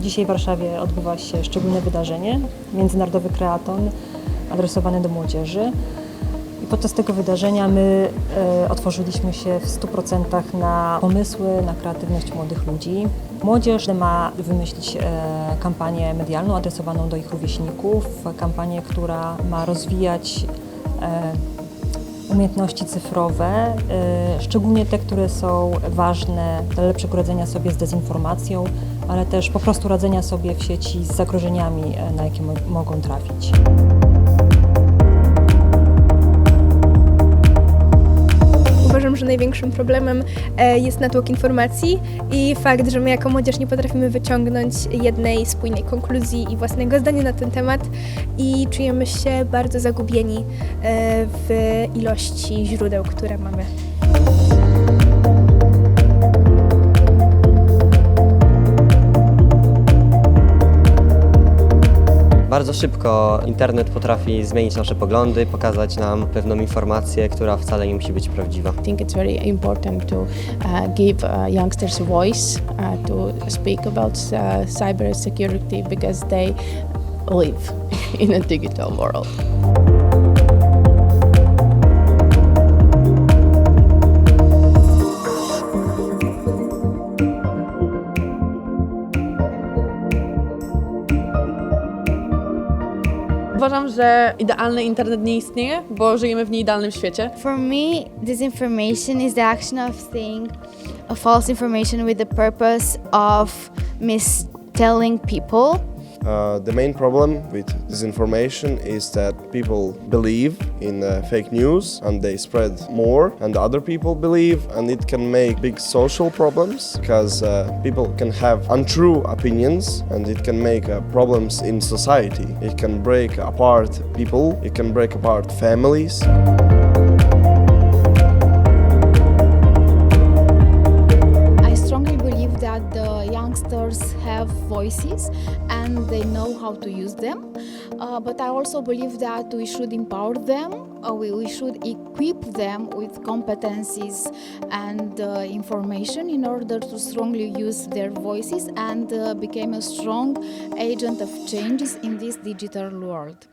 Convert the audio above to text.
Dzisiaj w Warszawie odbywa się szczególne wydarzenie, Międzynarodowy Kreaton adresowany do młodzieży. I podczas tego wydarzenia my e, otworzyliśmy się w 100% na pomysły, na kreatywność młodych ludzi. Młodzież ma wymyślić e, kampanię medialną adresowaną do ich rówieśników, kampanię, która ma rozwijać e, umiejętności cyfrowe, e, szczególnie te, które są ważne dla lepszego radzenia sobie z dezinformacją, ale też po prostu radzenia sobie w sieci z zagrożeniami, e, na jakie mo- mogą trafić. Uważam, że największym problemem e, jest natłok informacji i fakt, że my jako młodzież nie potrafimy wyciągnąć jednej spójnej konkluzji i własnego zdania na ten temat i czujemy się bardzo zagubieni e, w ilości źródeł, które mamy. Bardzo szybko internet potrafi zmienić nasze poglądy, pokazać nam pewną informację, która wcale nie musi być prawdziwa. I think it's very important to uh, give uh, youngsters voice uh, to speak about uh, cyber because they live in a digital world. Uważam, że idealny internet nie istnieje, bo żyjemy w nieidealnym świecie. For me, disinformation is the action of saying a false information with the purpose of mistelling people. Uh, the main problem with disinformation is that people believe in uh, fake news and they spread more, and other people believe, and it can make big social problems because uh, people can have untrue opinions and it can make uh, problems in society. It can break apart people, it can break apart families. The youngsters have voices and they know how to use them. Uh, but I also believe that we should empower them, uh, we, we should equip them with competencies and uh, information in order to strongly use their voices and uh, become a strong agent of changes in this digital world.